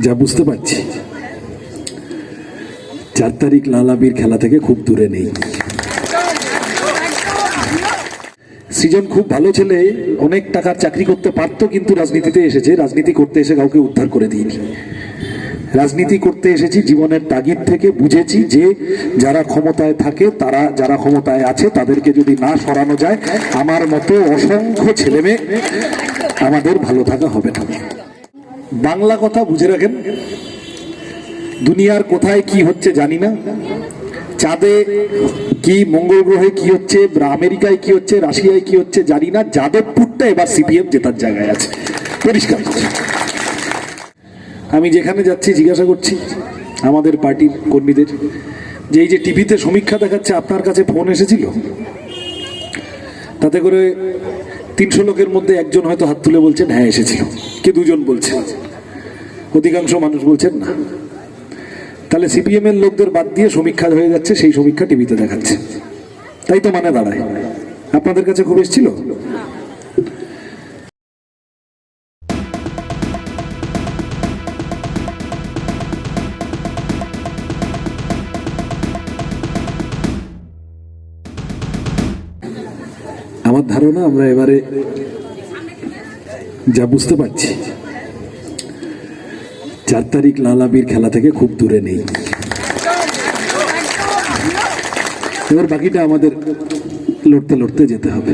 যা বুঝতে পারছি। চার তারিখ লালাবির খেলা থেকে খুব দূরে নেই। সৃজন খুব ভালো ছেলে, অনেক টাকার চাকরি করতে পারতো, কিন্তু রাজনীতিতে এসেছে। রাজনীতি করতে এসে কাউকে উদ্ধার করে দিইনি। রাজনীতি করতে এসেছি, জীবনের তাগিদ থেকে বুঝেছি যে যারা ক্ষমতায় থাকে, তারা যারা ক্ষমতায় আছে, তাদেরকে যদি না সরানো যায়, আমার মতো অসংখ্য ছেলেমেয়ে আমাদের ভালো থাকা হবে না। বাংলা কথা বুঝে রাখেন। দুনিয়ার কোথায় কি হচ্ছে জানি না। চাঁদে কি মঙ্গল গ্রহে কি হচ্ছে, আমেরিকায় কি হচ্ছে, রাশিয়ায় কি হচ্ছে জানি না। যাদবপুরটা এবার সিপিএম জেতার জায়গায় আছে। পরিষ্কার। আমি যেখানে যাচ্ছি, জিজ্ঞাসা করছি আমাদের পার্টির কর্মীদের, যে এই যে টিভিতে সমীক্ষা দেখাচ্ছে, আপনার কাছে ফোন এসেছিল? তাতে করে তিনশো লোকের মধ্যে একজন হয়তো হাত তুলে বলছেন হ্যাঁ এসেছিল কে দুজন বলছে অধিকাংশ মানুষ বলছেন, না। তাহলে সিপিএম এর লোকদের বাদ দিয়ে সমীক্ষা হয়ে যাচ্ছে, সেই সমীক্ষা টিভিতে দেখাচ্ছে। তাই তো মানে দাঁড়ায়। আপনাদের কাছে খুব এসেছিল? আমার ধারণা আমরা এবারে যা বুঝতে পারছি, চার তারিখ লালাবির খেলা থেকে খুব দূরে নেই। এবার বাকিটা আমাদের লড়তে লড়তে যেতে হবে।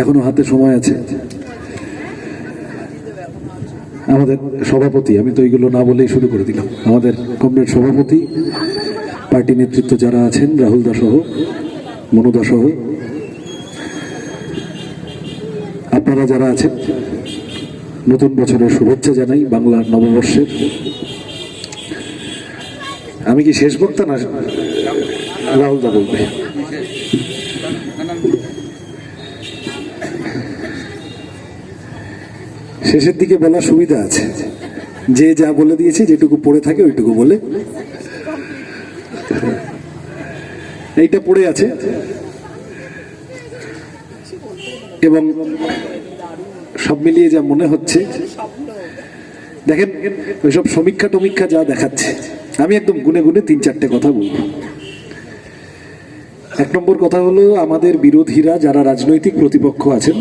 এখনও হাতে সময় আছে। আমাদের সভাপতি, আমি তো এইগুলো না বলেই শুরু করে দিলাম। আমাদের কমরেড সভাপতি, পার্টি নেতৃত্ব যারা আছেন, রাহুল দা সহ মনুদা সহ আপনারা যারা আছেন, নতুন বছরের শুভেচ্ছা জানাই বাংলার নববর্ষের আমি কি শেষ বক্তা না রাহুল দা বলবে? শেষের দিকে বলার সুবিধা আছে। যে যা বলে দিয়েছে, যেটুকু পড়ে থাকে, ওইটুকু বলে। এইটা পড়ে আছে। এবং সব মিলিয়ে যা মনে হচ্ছে, দেখেন ওইসব সমীক্ষা টমীক্ষা যা দেখাচ্ছে, আমি একদম গুনে গুনে তিন চারটে কথা বলব। এক নম্বর কথা হলো, আমাদের বিরোধীরা যারা রাজনৈতিক প্রতিপক্ষ আছেন,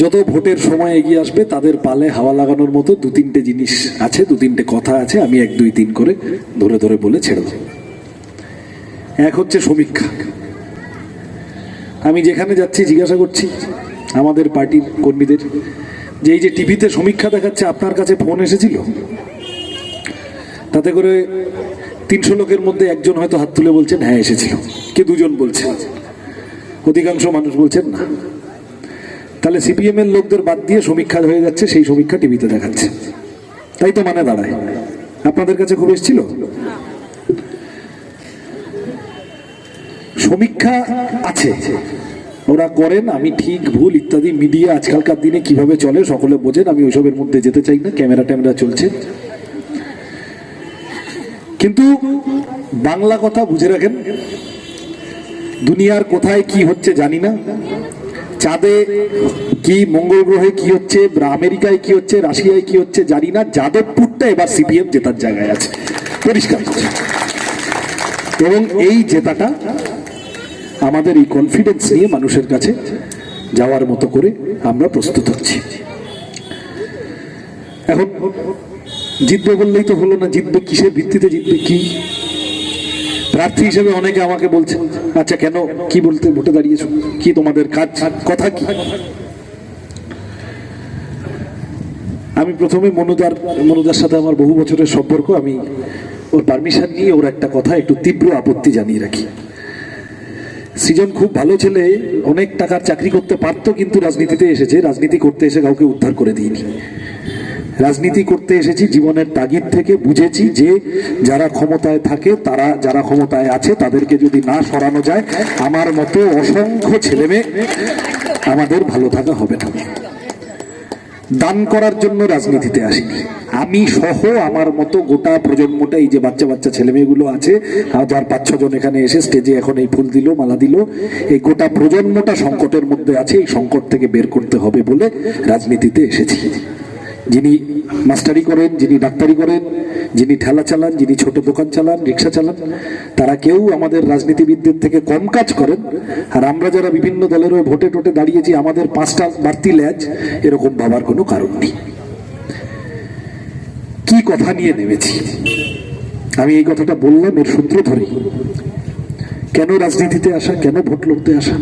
যত ভোটের সময় এগিয়ে আসবে, তাদের পালে হাওয়া লাগানোর মতো দু তিনটে জিনিস আছে, দু তিনটে কথা আছে, আমি এক, দুই, তিন করে ধরে ধরে বলে ছেড়ে দেব। এক হচ্ছে সমীক্ষা। আমি যেখানে যাচ্ছি জিজ্ঞাসা করছি আমাদের পার্টির কর্মীদের। যে এই যে টিভিতে সমীক্ষা দেখাচ্ছে, আপনার কাছে ফোন এসেছিল? তাতে করে তিনশো লোকের মধ্যে একজন হয়তো হাত তুলে বলছেন হ্যাঁ এসেছিল। কে দুজন বলছে? অধিকাংশ মানুষ বলছেন না। তাহলে সিপিএম এর লোকদের বাদ দিয়ে সমীক্ষা হয়ে যাচ্ছে, সেই সমীক্ষা টিভিতে দেখাচ্ছে। তাই তো মানে দাঁড়ায়। আপনাদের কাছে খুব এসেছিল? সমীক্ষা আছে। ওরা করেন, আমি ঠিক ভুল ইত্যাদি, মিডিয়া আজকালকার দিনে কীভাবে চলে, সকলে বোঝেন, আমি ওইসবের মধ্যে যেতে চাই না, ক্যামেরা ট্যামেরা চলছে। কিন্তু বাংলা কথা বুঝে রাখেন, দুনিয়ার কোথায় কি হচ্ছে জানি না। চাঁদে কি মঙ্গল গ্রহে কি হচ্ছে, আমেরিকায় কি হচ্ছে, রাশিয়ায় কি হচ্ছে জানি না, যাদবপুরটা এবার সিপিএম জেতার জায়গায় আছে। পরিষ্কার। এবং এই জেতাটা আমাদের এই কনফিডেন্স নিয়ে মানুষের কাছে যাওয়ার মতো করে আমরা প্রস্তুত হচ্ছি। এখন জিতবে বললেই তো হলো না, জিতবে কিসের ভিত্তিতে জিতবে কি? প্রার্থী হিসেবে অনেকে আমাকে বলছে আচ্ছা কেন, কি বলতে, ভোটে দাঁড়িয়েছো? কি তোমাদের কাজ, কথা কি? আমি প্রথমে মনুদার মনুদার সাথে আমার বহু বছরের সম্পর্ক, আমি ওর পারমিশন নিয়ে ওর একটা কথা, একটু তীব্র আপত্তি জানিয়ে রাখি। সৃজন খুব ভালো ছেলে, অনেক টাকার চাকরি করতে পারত কিন্তু রাজনীতিতে এসেছে। রাজনীতি করতে এসে কাউকে উদ্ধার করে দিইনি। রাজনীতি করতে এসেছি, জীবনের তাগিদ থেকে বুঝেছি যে যারা ক্ষমতায় থাকে, তারা যারা ক্ষমতায় আছে, তাদেরকে যদি না সরানো যায়, আমার মতো অসংখ্য ছেলেমেয়ে আমাদের ভালো থাকা হবে না। দান করার জন্য রাজনীতিতে আসিনি। আমি সহ আমার মতো গোটা প্রজন্মটা এই যে বাচ্চা বাচ্চা ছেলে মেয়েগুলো আছে যার পাঁচ ছজন এখানে এসে স্টেজে এখন এই ফুল দিল, মালা দিল, এই গোটা প্রজন্মটা সংকটের মধ্যে আছে, এই সংকট থেকে বের করতে হবে বলে রাজনীতিতে এসেছি। যিনি মাস্টারি করেন, যিনি ডাক্তারি করেন, যিনি ঠেলা চালান, যিনি ছোট দোকান চালান, রিক্সা চালান, তারা কেউ আমাদের রাজনীতিবিদদের থেকে কম কাজ করেন। আর আমরা যারা বিভিন্ন দলের হয়ে ভোটে টোটে দাঁড়িয়েছি, আমাদের পাঁচটা বাড়তি ল্যাজ এরকম ভাবার কোনো কারণ নেই। কি কথা নিয়ে নেমেছি? আমি এই কথাটা বললাম এর সূত্র ধরে কেন রাজনীতিতে আসা, কেন ভোট লড়তে আসা?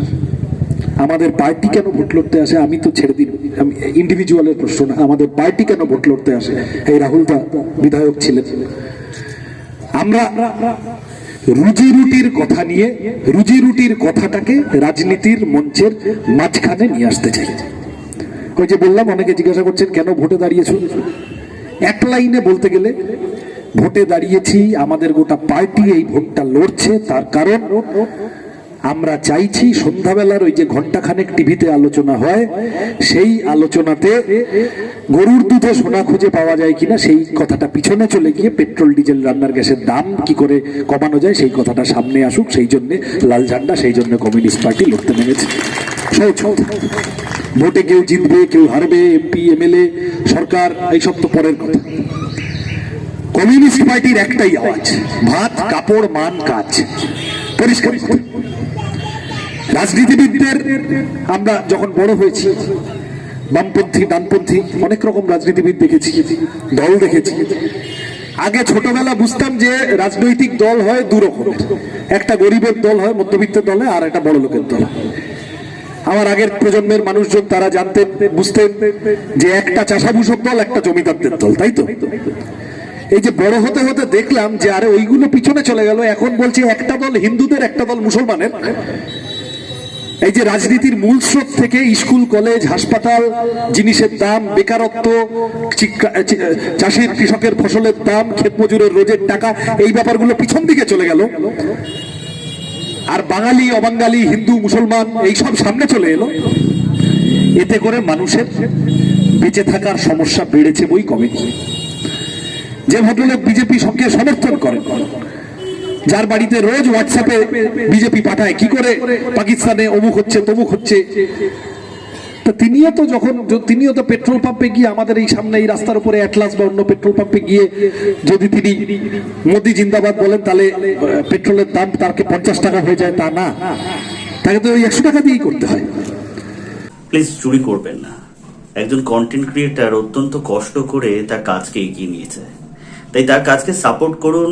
আমাদের পার্টি কেন ভোট লড়তে আসে, আমি তো ছেড়ে দিন ইন্ডিভিজুয়ালের প্রশ্ন না, আমাদের পার্টি কেন ভোট লড়তে আসে? এই রাহুল দা বিধায়ক ছিলেন। আমরা রুজি রুটির কথা নিয়ে, রুজি রুটির কথাটাকে রাজনীতির মঞ্চের মাঝখানে নিয়ে আসতে চাই। ওই যে বললাম, অনেকে জিজ্ঞাসা করছেন, কেন ভোটে দাঁড়িয়েছ? এক লাইনে বলতে গেলে, ভোটে দাঁড়িয়েছি, আমাদের গোটা পার্টি এই ভোটটা লড়ছে, তার কারণ আমরা চাইছি সন্ধ্যাবেলার ওই যে ঘন্টাখানেক টিভিতে আলোচনা হয়, সেই আলোচনাতে গরুর দুধে সোনা খুঁজে পাওয়া যায় কিনা, সেই কথাটা পিছনে চলে গিয়ে পেট্রোল, ডিজেল, রান্নার গ্যাসের দাম কি করে কমানো যায়, সেই কথাটা সামনে আসুক, সেই জন্য লাল ঝান্ডা, সেই জন্য কমিউনিস্ট পার্টি লড়তে নেমেছে। ভোটে কেউ জিতবে, কেউ হারবে, এমপি, এমএলএ, সরকার, এইসব তো পরের কথা কমিউনিস্ট পার্টির একটাই আওয়াজ, ভাত, কাপড়, মান, কাজ পরিষ্কার। রাজনীতিবিদদের আমরা যখন বড় হয়েছি, বামপন্থী, ডানপন্থী, অনেক রকম রাজনীতিবিদ দেখেছি, দল দেখেছি। আগে ছোটবেলা বুঝতাম যে রাজনৈতিক দল হয় দু একটা গরিবের দল হয়, মধ্যবিত্তের দল আর একটা বড় লোকের দল আমার আগের প্রজন্মের মানুষজন তারা জানতেন, বুঝতেন যে একটা চাষাভূষক দল, একটা জমিদারদের দল, তাই তো? এই যে বড় হতে হতে দেখলাম যে আরে ওইগুলো পিছনে চলে গেল, এখন বলছি একটা দল হিন্দুদের, একটা দল মুসলমানের। এই যে রাজনীতির মূল স্রোত থেকে স্কুল, কলেজ, হাসপাতাল, জিনিসের দাম, বেকারত্ব চাষির, কৃষকের ফসলের দাম, ক্ষেত মজুরের রোজের টাকা, এই ব্যাপারগুলো পিছন দিকে চলে গেল। আর বাঙালি অবাঙ্গালি হিন্দু, মুসলমান, এই সব সামনে চলে এলো। এতে করে মানুষের বেঁচে থাকার সমস্যা বেড়েছে বই কমেনি যে ভদ্রলোক বিজেপি সঙ্গে সমর্থন করেন যার বাড়িতে রোজ হোয়াটসঅ্যাপে বিজেপি পাঠায়, কি করে? পাকিস্তানে অমুক হচ্ছে, তমুক হচ্ছে। তো তিনিও তো যখন তিনিও তো পেট্রোল পাম্পে গিয়ে আমাদের এই সামনে, এই রাস্তার উপরে অ্যাটলাস বা অন্য পেট্রোল পাম্পে গিয়ে যদি তিনি মোদি জিন্দাবাদ বলেন, তাহলে পেট্রোলের দাম তাকে পঞ্চাশ টাকা হয়ে যায়, তা না। তাকে তো ওই একশো টাকা দিয়েই করতে হয়। প্লিজ চুরি করবেন না। একজন কন্টেন্ট ক্রিয়েটার অত্যন্ত কষ্ট করে তার কাজকে এগিয়ে নিয়েছে তাই তার কাজকে সাপোর্ট করুন